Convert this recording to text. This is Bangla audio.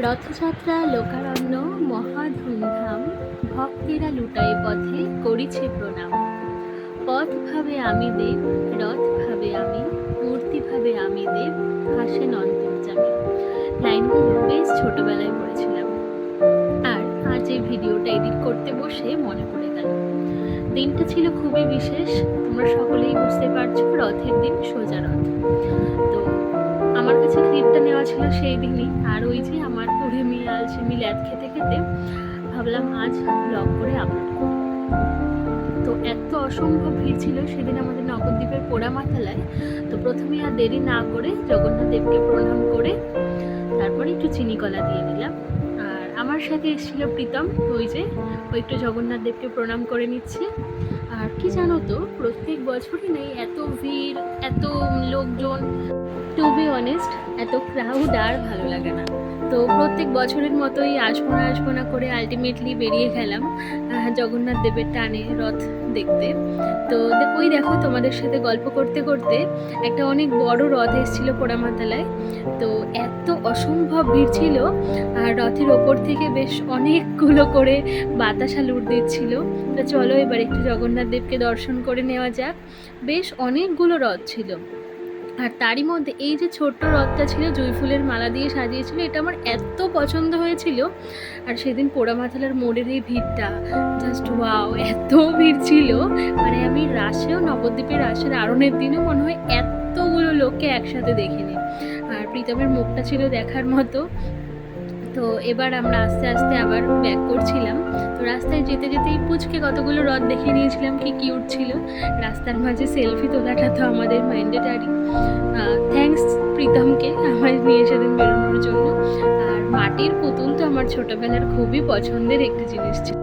রথযাত্রা, লোকারণ্য মহা ধুমধাম ভক্তেরা লুটাই পথে করিছে প্রণাম। পথ ভাবে আমি দেব রথ ভাবে আমি মূর্তি ভাবে আমি দেব হাসেন অন্তর্যামী লাইনগুলো বেশ ছোটবেলায় পড়েছিলাম। আর আজ এই ভিডিওটা এডিট করতে বসে মনে পড়ে গেল। দিনটা ছিল খুবই বিশেষ। তোমরা সকলেই বুঝতে পারছ রথের দিন সোজা রথ। তো কাছে নেওয়া ছিল সেই দিনই। আর ওই যে আমার পুরে মিল আলছে মিল এক খেতে খেতে ভাবলাম আজ ব্লগ করে আপলোড করি তো এত অসম্ভব ভিড় ছিল সেদিন আমাদের নবদ্বীপের পোড়ামাথালায়। তো প্রথমে আর দেরি না করে জগন্নাথ দেবকে প্রণাম করে তারপরে একটু চিনি কলা দিয়ে নিলাম আর আমার সাথে এসেছিল প্রীতম, ওই যে ও একটু জগন্নাথ দেবকে প্রণাম করে নিচ্ছে। আর কি জানো তো, প্রত্যেক বছরই নেই এত ভিড় এত লোকজন। টু বি অনেস্ট এত ক্রাউড আর ভালো লাগে না। তো প্রত্যেক বছরের মতোই আসব না আসব না করে আলটিমেটলি বেরিয়ে গেলাম জগন্নাথ দেবের টানে রথ দেখতে। তো ওই দেখো তোমাদের সাথে গল্প করতে করতে একটা অনেক বড় রথ এসেছিল পোড়ামাতালায় তো এত অসম্ভব ভিড় ছিল আর রথের ওপর থেকে বেশ অনেকগুলো করে বাতাসা লুট দিচ্ছিল তো চলো এবার একটু জগন্নাথ দেবকে দর্শন করে নেওয়া যাক। বেশ অনেকগুলো রথ ছিল। আর তারই মধ্যে এই যে ছোট্ট রথটা ছিল, জুঁই ফুলের মালা দিয়ে সাজিয়েছিল, এটা আমার এত পছন্দ হয়েছিল। আর সেদিন পোড়ামাথালার মোড়ের এই ভিড়টা জাস্ট ওয়াও এত ভিড় ছিল। মানে আমি রাশেও, নবদ্বীপের রাসের আরণের দিনও মনে হয় এতগুলো লোককে একসাথে দেখিনি। আর প্রীতমের মুখটা ছিল দেখার মতো। তো এবার আমরা আস্তে আস্তে আবার ব্যাক করছিলাম। তো রাস্তায় যেতে যেতেই পুচকে কতগুলো রথ দেখে নিয়েছিলাম, কি কিউট ছিল। রাস্তার মাঝে সেলফি তোলাটা তো আমাদের ম্যান্ডেটারি থ্যাঙ্কস প্রীতমকে আমার নিয়ে সেদিন বেরোনোর জন্য। আর মাটির পুতুল তো আমার ছোটোবেলার খুবই পছন্দের একটি জিনিস ছিল।